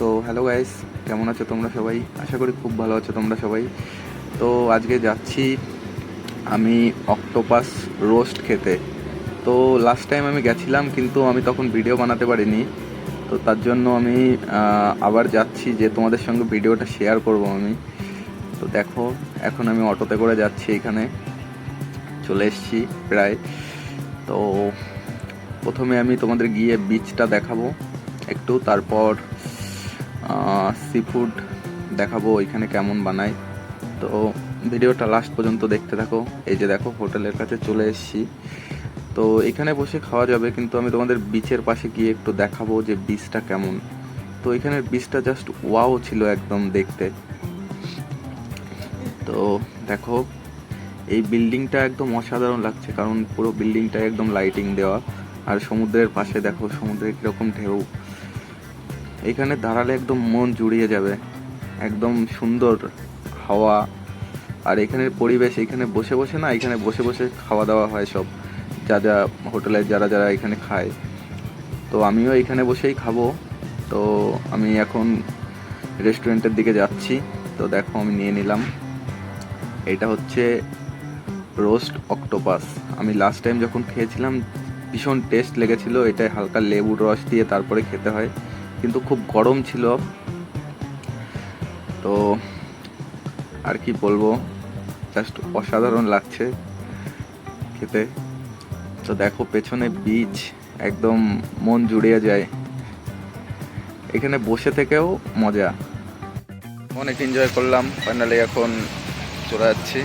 তো hello guys কেমন আছো তোমরা সবাই? আশা করি খুব ভালো আছো তোমরা সবাই। তো আজকে যাচ্ছি আমি অক্টোপাস রোস্ট খেতে। তো লাস্ট টাইম আমি গেছিলাম, কিন্তু আমি তখন ভিডিও বানাতে পারিনি। তো তার জন্য আমি আবার যাচ্ছি যে তোমাদের সঙ্গে ভিডিওটা শেয়ার করব আমি। তো দেখো, এখন আমি অটোতে করে যাচ্ছি এখানে। চলে এসেছি প্রায়। তো প্রথমে আমি তোমাদের গিয়ে বিচটা দেখাবো। একটু তারপর সি ফুড দেখাবো ওইখানে কেমন বানায়। তো ভিডিওটা লাস্ট পর্যন্ত দেখতে থাকো। এই যে দেখো, হোটেলের কাছে চলে এসেছি। তো এখানে বসে খাওয়া যাবে, কিন্তু আমি তোমাদের বিচের পাশে গিয়ে একটু দেখাবো যে বিচটা কেমন। তো এখানের বিচটা জাস্ট ওয়াও ছিল একদম দেখতে। তো দেখো, এই বিল্ডিংটা একদম অসাধারণ লাগছে, কারণ পুরো বিল্ডিংটা একদম লাইটিং দেওয়া। আর সমুদ্রের পাশে দেখো, সমুদ্রের কীরকম ঢেউ। এখানে দাঁড়ালে একদম মন জুড়িয়ে যাবে। একদম সুন্দর হাওয়া। আর এখানের পরিবেশ, এখানে বসে বসে না, এখানে বসে বসে খাওয়া দাওয়া হয় সব। যা যা হোটেলে যারা যারা এখানে খায়। তো আমিও এখানে বসেই খাব। তো আমি এখন রেস্টুরেন্টের দিকে যাচ্ছি। তো দেখো আমি নিয়ে নিলাম। এটা হচ্ছে রোস্ট অক্টোপাস। আমি লাস্ট টাইম যখন খেয়েছিলাম, ভীষণ টেস্ট লেগেছিল। এটা হালকা লেবুর রস দিয়ে তারপরে খেতে হয়। কিন্তু খুব গরম ছিল। তো আর কি বলব জাস্ট অসাধারণ লাগছে খেতে। তো দেখো পেছনে বিচ একদম মন জুড়িয়ে যায়। এখানে বসে থেকেও মজা। অনেক এনজয় করলাম। ফাইনালি এখন চলে যাচ্ছি।